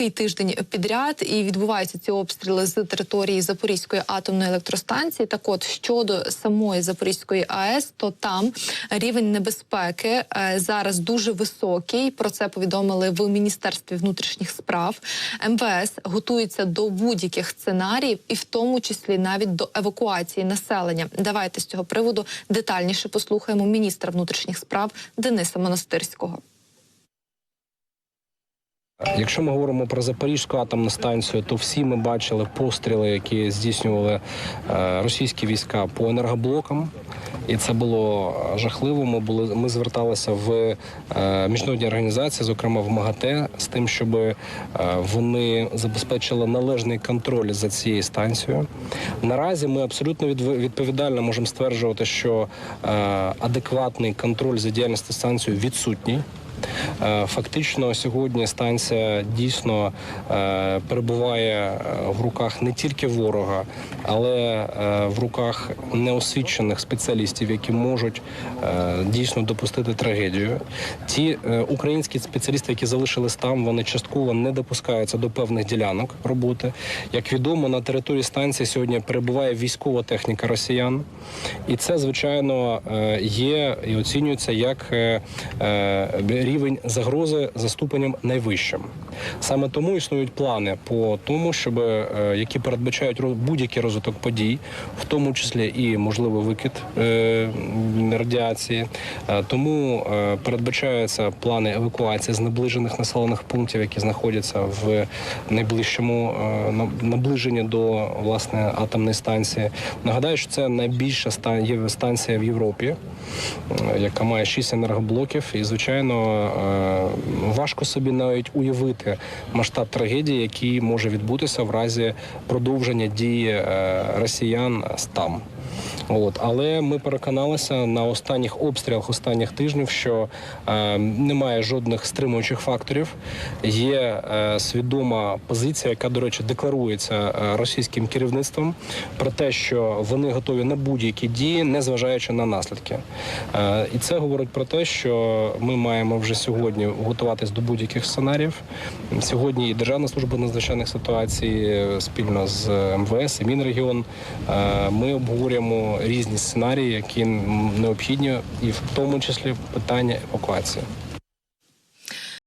який тиждень підряд і відбуваються ці обстріли з території Запорізької атомної електростанції. Так, от щодо самої Запорізької АЕС, то там рівень небезпеки е, зараз дуже високий. Про це повідомили в міністерстві внутрішніх справ. МВС готується до будь-яких сценаріїв, і в тому числі навіть до евакуації населення. Давайте з цього приводу детальніше послухаємо міністра внутрішніх справ Дениса Монастирського. Якщо ми говоримо про Запорізьку атомну станцію, то всі ми бачили постріли, які здійснювали е, російські війська по енергоблокам. І це було жахливо. Ми були ми зверталися в е, міжнародні організації, зокрема в МАГАТЕ, з тим, щоб е, вони забезпечили належний контроль за цією станцією. Наразі ми абсолютно відповідально можемо стверджувати, що е, адекватний контроль за діяльністю станцією відсутній. Е, Фактично сьогодні станція дійсно е, перебуває е, в руках не тільки ворога, але в руках неосвічених спеціалістів, які можуть дійсно допустити трагедію. Ті українські спеціалісти, які залишились там, вони частково не допускаються до певних ділянок роботи. Як відомо, на території станції сьогодні перебуває військова техніка росіян, і це звичайно є і оцінюється як рівень загрози за ступенем найвищим. Саме тому існують плани по тому, щоб е, які передбачають будь-який розвиток подій, в тому числі і можливий викид е, радіації. Е, Тому передбачаються плани евакуації з наближених населених пунктів, які знаходяться в найближчому на- наближенні до власне атомної станції. Нагадаю, що це найбільша станція в Європі, яка має шість енергоблоків, і звичайно е, важко собі навіть уявити масштаб трагедії, який може відбутися в разі продовження дії е, росіян там. От, але ми переконалися на останніх обстрілах останніх тижнів, що е, немає жодних стримуючих факторів. Є е, свідома позиція, яка, до речі, декларується е, російським керівництвом про те, що вони готові на будь-які дії, незважаючи на наслідки. Е, і це говорить про те, що ми маємо вже сьогодні готуватись до будь-яких сценаріїв. Сьогодні і Державна служба надзвичайних ситуацій е, спільно з МВС і Мінрегіон. е, Ми обговорюємо різні сценарії, які необхідні, і в тому числі питання евакуації.